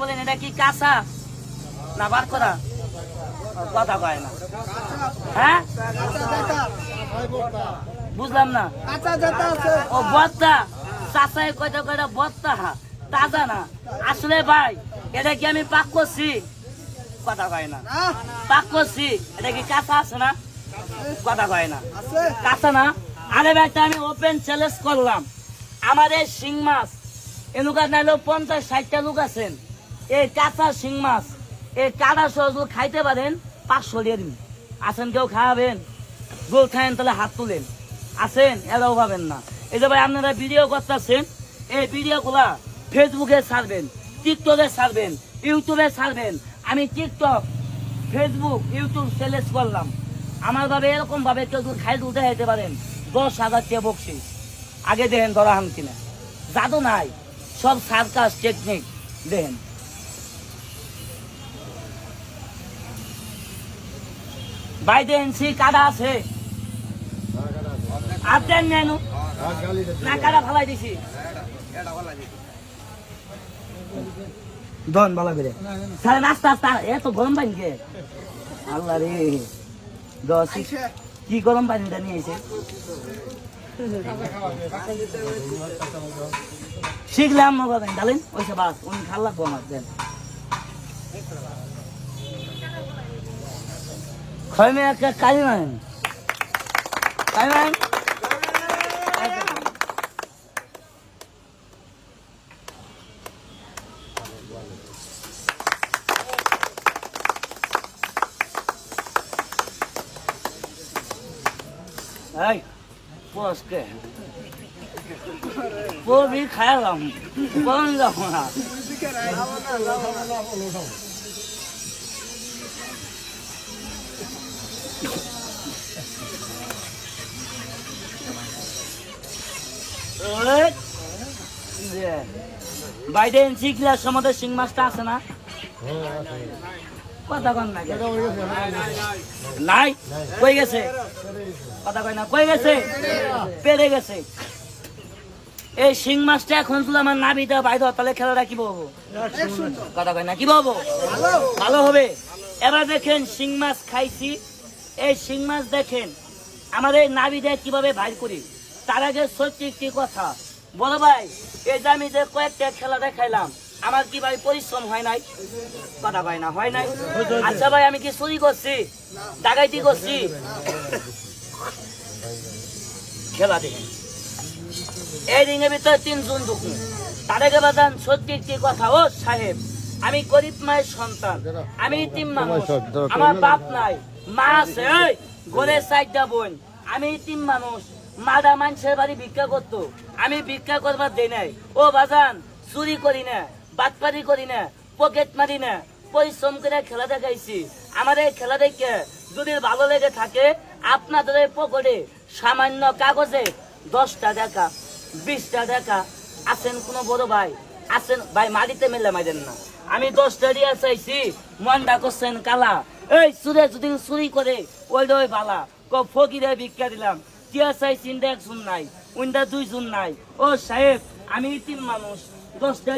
বলেন, এটা কি কাঁচা না বার করা? কথা কয় না। হ্যাঁ? বুঝলাম না। ও চাচাই কয়টা কয়টা তাজা না। আসলে ভাই, এটা কি আমি পাক করছি? কথা কয় না। পাক করছি। এটা কি কাঁচা আছে না? কথা কয় না। কাঁচা না? আরে একটা আমি ওপেন চ্যালেঞ্জ করলাম। আমাদের শিং মাছ, এনুকা নাইলেও পঞ্চাশ ষাটটা লোক আছেন। এই কাঁচা শিং মাছ। এই কাদা সহজ খাইতে পারেন পাঁচশো দিয়ে দিন। আসেন কেউ খাওয়াবেন, গোল খায়েন তাহলে হাত তুলেন। আসেন এরাও পাবেন না। এই যে ভাই আপনারা ভিডিও করতেছেন, এই ভিডিওগুলা ফেসবুকে ছাড়বেন টিকটকে ছাড়বেন ইউটিউবে ছাড়বেন। আমি টিকটক ফেসবুক ইউটিউব সেলেক্ট করলাম। আমার ভাবে এরকম ভাবে কেউ যদি খাই উঠে যেতে পারেন, দশ হাজার টাকা বকশিস। আগে দেখেন ধরা হান কিনা। জাদু নাই, সব সার্কাস টেকনিক দেখেন। বাইরে এনসি কাদা আছে। আর দেন নেন না কাদা ফালাই দিছি। দন ভালো করে। স্যার নাস্তা নাস্তা এত গরম পানি কে? আল্লাহ রে। দশ কি গরম পানিটা নিয়ে এসে। শিখলাম মগা পানি ডালেন ওইসব বাস। উনি ভালো লাগবো আমার দেন খয়মে একটা কালি মান কালি মান এই বরং যাব না। মাছটা আছে না? কথা কন না নাই? কই গেছে? কথা কয় না, কই গেছে? পেরে গেছে। এই শিং মাছটা এখন তুলে আমার নাবিটা বাইরে তাহলে খেলাটা কি বলব? কথা কয় না, কি বলব? ভালো হবে। এবার দেখেন শিং মাছ খাইছি। এই শিং মাছ দেখেন। আমাদের নাবিটা কীভাবে বাইর করি? তার আগে সত্যি একটি কথা। বলো ভাই, এই যে আমি যে কয়েকটা খেলা দেখাইলাম, আমার কি ভাই পরিশ্রম হয় নাই? কথা ভাই না, হয় নাই। আচ্ছা ভাই, আমি কি চুরি করছি? ডাকাইতি করছি? খেলা দেখেন। এই রিঙের ভিতরে তিনজন ঢুকুন। তাদেরকে বাদান সত্যি একটি কথা। ও সাহেব আমি গরিব মায়ের সন্তান আমি তিন মানুষ। আমার বাপ নাই। মা আছে ঘরে চারটা বোন। আমি তিন মানুষ। মাদা মানুষের বাড়ি ভিক্ষা করতো। আমি ভিক্ষা করবার দেই নাই। ও বাজান চুরি করি না বাটপারি করি না পকেট মারি না পরিশ্রম করে খেলা দেখাইছি। আমার এই খেলা দেখে যদি ভালো লেগে থাকে আপনাদের পকেটে সামান্য কাগজে দশটা টাকা বিশটা টাকা। আছেন কোনো বড় ভাই? আছেন ভাই মাটিতে মেলে মাইদেন না। আমি দশ দিয়া চাইছি মনটা করছেন কালা। এই সুরে যদি চুরি করে, ওই ওই বালা, ক ফকিরে ভিক্ষা দিলাম। টিয়া চাই চিন্তা একজন নাই উইন্ডা দুইজন নাই। ও সাহেব, আমি তিন মানুষ দশটা